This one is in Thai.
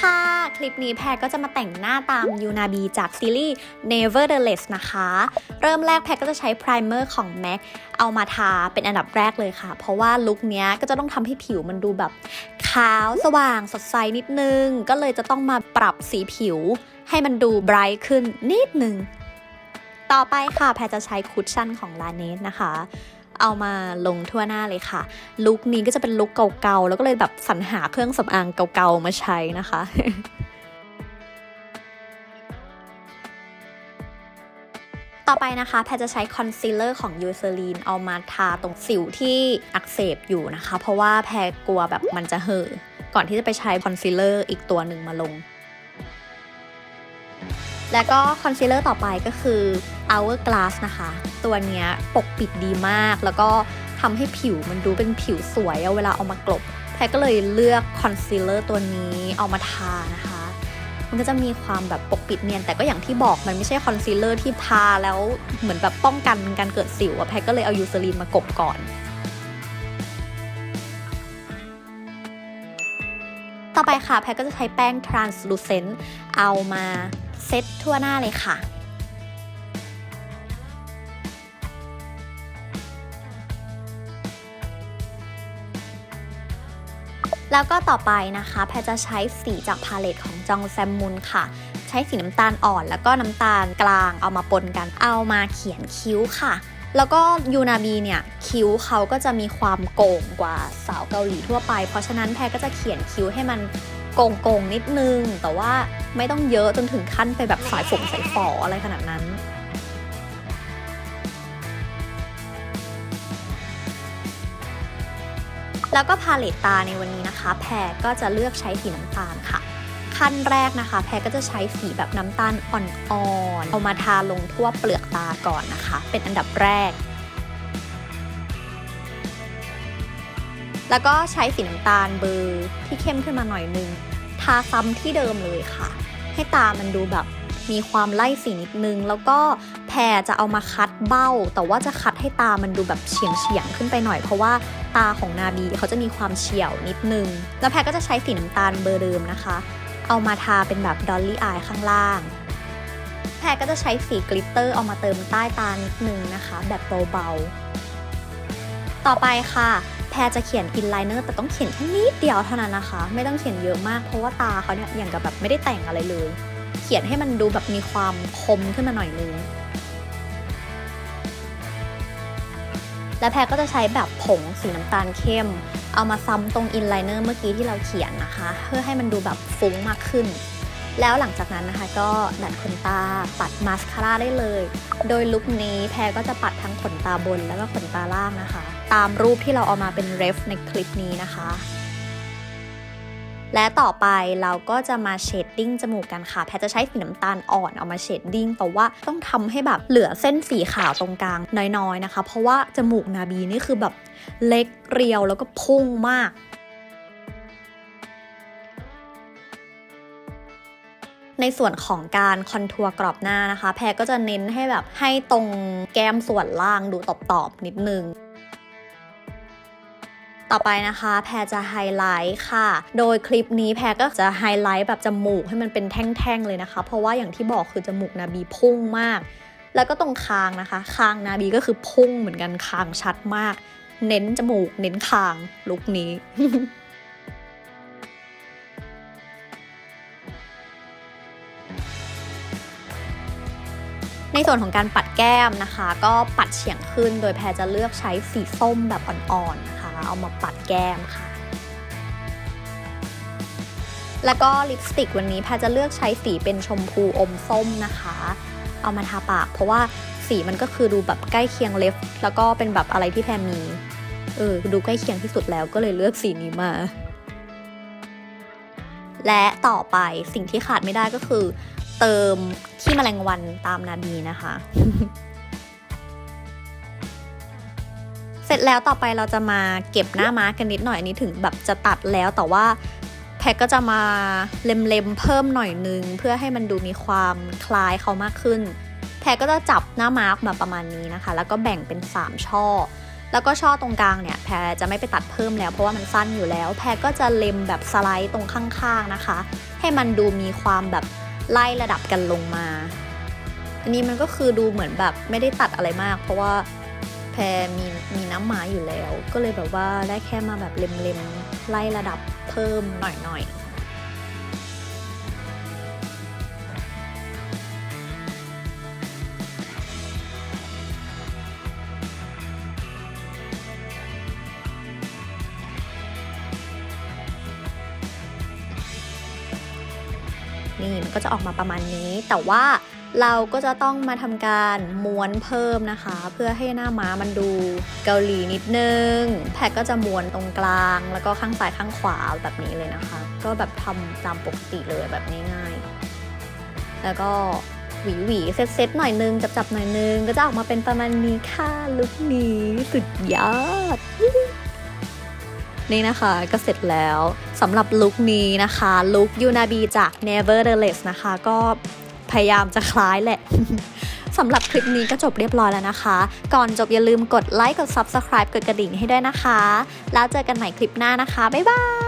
ค่ะ คลิปนี้แพรก็จะมาแต่งหน้าตามยูนาบีจากซีรีส์ Nevertheless นะคะ เริ่มแรกแพรก็จะใช้ไพรเมอร์ของ MAC เอามาทาเป็นอันดับแรกเลยค่ะ เพราะว่าลุคนี้ก็จะต้องทำให้ผิวมันดูแบบขาวสว่างสดใสนิดนึง ก็เลยจะต้องมาปรับสีผิว ให้มันดูไบรท์ขึ้นนิดนึง ต่อไปค่ะแพรจะใช้คุชชั่นของลาเนสนะคะ เอามาลงทั่วหน้าเลยค่ะ ลุคนี้ก็จะเป็นลุคเก่าๆ แล้วก็เลยแบบสรรหาเครื่องสำอางเก่าๆ มาใช้นะคะต่อไปนะคะ แพรจะใช้คอนซีลเลอร์ของยูเซรีนเอามาทาตรงสิวที่อักเสบอยู่นะคะ เพราะว่าแพรกลัวแบบมันจะเห่อก่อนที่จะไปใช้คอนซีลเลอร์อีกตัวหนึ่งมาลง แล้วก็คอนซีลเลอร์ต่อไปก็คือ Hourglass นะคะ ตัวเนี้ยปกปิดดีมาก แล้วก็ทำให้ผิวมันดูเป็นผิวสวยเอาเวลาเอามากลบแพรก็เลยเลือกคอนซีลเลอร์ตัวนี้เอามาทานะคะ มันก็จะมีความแบบปกปิดเนียน แต่ก็อย่างที่บอกมันไม่ใช่คอนซีลเลอร์ที่ทาแล้วเหมือนแบบป้องกันการเกิดสิวอะแพรก็เลยเอายูเซรีนมากบก่อนต่อไปค่ะ แพรก็จะใช้แป้ง translucent เอามา เซ็ตทั่วหน้าเลยค่ะแล้วก็ต่อไปนะคะ แพรจะใช้สีจากพาเลตของจองแซมมุนค่ะ ใช้สีน้ำตาลอ่อน แล้วก็น้ำตาลกลางเอามาปนกัน เอามาเขียนคิ้วค่ะ แล้วก็ยูนาบีเนี่ย คิ้วเขาก็จะมีความโก่งกว่าสาวเกาหลีทั่วไป เพราะฉะนั้นแพรก็จะเขียนคิ้วให้มัน โก่งๆนิดนึง แต่ว่าไม่ต้องเยอะจนถึงขั้นไปแบบสายฝงสายฝออะไรขนาดนั้นแล้วก็พาเลตตาในวันนี้นะคะ แพรก็จะเลือกใช้สีน้ำตาลค่ะ ขั้นแรกนะคะ แพรก็จะใช้สีแบบน้ำตาลอ่อนๆ เอามาทาลงทั่วเปลือกตาก่อนนะคะ เป็นอันดับแรก แล้วก็ใช้สีน้ำตาลเบอร์ที่เข้มขึ้นมาหน่อยนึง ทาซ้ำที่เดิมเลยค่ะ ให้ตามันดูแบบมีความไล่สีนิดนึง แล้วก็แพรจะเอามาคัดเบ้า แต่ว่าจะคัดให้ตามันดูแบบเฉียงเฉียงขึ้นไปหน่อย เพราะว่าตาของนาบีเขาจะมีความเฉียวนิดนึง แล้วแพรก็จะใช้สีน้ำตาลเบอร์เดิมนะคะ เอามาทาเป็นแบบดอลลี่อายข้างล่าง แพรก็จะใช้สีกลิตเตอร์เอามาเติมใต้ตานิดนึงนะคะ แบบเบาๆ ต่อไปค่ะ แพรจะเขียนอินไลเนอร์แต่ต้องเขียนแค่นิดเดียวเท่านั้นนะคะ ไม่ต้องเขียนเยอะมากเพราะว่าตาเขาเนี่ยอย่างกับแบบไม่ได้แต่งอะไรเลย เขียนให้มันดูแบบมีความคมขึ้นมาหน่อยนึงและแพรก็จะใช้แบบผงสีน้ำตาลเข้ม เอามาซ้ำตรงอินไลเนอร์เมื่อกี้ที่เราเขียนนะคะ เพื่อให้มันดูแบบฟุ้งมากขึ้น แล้วหลังจากนั้นนะคะก็ดัดขนตาปัดมาสคาร่าได้เลย โดยลุคนี้แพรก็จะปัดทั้งขนตาบนแล้วก็ขนตาล่างนะคะ ตามรูปที่เราเอามาเป็นเรฟในคลิปนี้นะคะ และต่อไปเราก็จะมาเชดดิ้งจมูกกันค่ะ แพรจะใช้สีน้ำตาลอ่อนเอามาเชดดิ้งแต่ว่าต้องทำให้แบบเหลือเส้นสีขาวตรงกลางน้อยๆนะคะ เพราะว่าจมูกนาบีนี่คือแบบเล็กเรียวแล้วก็พุ่งมากในส่วนของการคอนทัวร์กรอบหน้านะคะ แพรก็จะเน้นให้แบบให้ตรงแก้มส่วนล่างดูตอบๆนิดนึง ต่อไปนะคะ แพรจะไฮไลท์ค่ะ โดยคลิปนี้แพรก็จะไฮไลท์แบบจมูกให้มันเป็นแท่งๆเลยนะคะ เพราะว่าอย่างที่บอกคือจมูกนาบีพุ่งมาก แล้วก็ตรงคางนะคะ คางนาบีก็คือพุ่งเหมือนกันคางชัดมาก เน้นจมูก เน้นคางลุคนี้ในส่วนของการปัดแก้มนะคะ ก็ปัดเฉียงขึ้นโดยแพรจะเลือกใช้สีส้มแบบอ่อนๆ เอามาปัดแก้มค่ะ แล้วก็ลิปสติกวันนี้แพจะเลือกใช้สีเป็นชมพูอมส้มนะคะ เอามาทาปาก เพราะว่าสีมันก็คือดูแบบใกล้เคียงเล็บ แล้วก็เป็นแบบอะไรที่แพรมี เออ ดูใกล้เคียงที่สุดแล้วก็เลยเลือกสีนี้มา และต่อไปสิ่งที่ขาดไม่ได้ก็คือ เติมขี้แมลงวันตามนาบีนะคะ แล้วต่อไปเราจะมาเก็บหน้าม้ากันนิดหน่อยอันนี้ถึงแบบจะตัดแล้วแต่ว่าแพรก็จะมาเล็มๆเพิ่มหน่อยนึง เพื่อให้มันดูมีความคล้ายเขามากขึ้น แพรก็จะจับหน้าม้าออกมาประมาณนี้นะคะ แล้วก็แบ่งเป็น 3 ช่อ แล้วก็ช่อตรงกลางเนี่ย แพรจะไม่ไปตัดเพิ่มแล้วเพราะว่ามันสั้นอยู่แล้ว แพรก็จะเล็มแบบสไลด์ตรงข้างๆนะคะ ให้มันดูมีความแบบไล่ระดับกันลงมา อันนี้มันก็คือดูเหมือนแบบไม่ได้ตัดอะไรมาก เพราะว่า แพรมีมีน้ำหมาอยู่แล้ว ก็เลยแบบว่าได้แค่มาแบบเล็มๆ ไล่ระดับเพิ่มหน่อยๆนี่มันก็จะออกมาประมาณนี้ แต่ว่า เราก็จะต้องมาทำการม้วนเพิ่มนะคะ เพื่อให้หน้าม้ามันดูเกาหลีนิดนึง แพทก็จะม้วนตรงกลาง แล้วก็ข้างซ้ายข้างขวาแบบนี้เลยนะคะ ก็แบบทำตามปกติเลยแบบง่ายๆ แล้วก็หวีหวีเซตๆหน่อยนึง จับๆหน่อยนึง ก็จะออกมาเป็นประมาณนี้ค่ะลุคนี้สุดยอดนี่นะคะก็เสร็จแล้วสำหรับลุคนี้นะคะลุคยูนาบีจาก Nevertheless นะคะ ก็ พยายามจะคล้ายแหละสำหรับคลิปนี้ก็จบเรียบร้อยแล้วนะคะ ก่อนจบอย่าลืมกดไลค์กด Subscribe กดกระดิ่งให้ด้วยนะคะ แล้วเจอกันใหม่คลิปหน้านะคะ บ๊ายบาย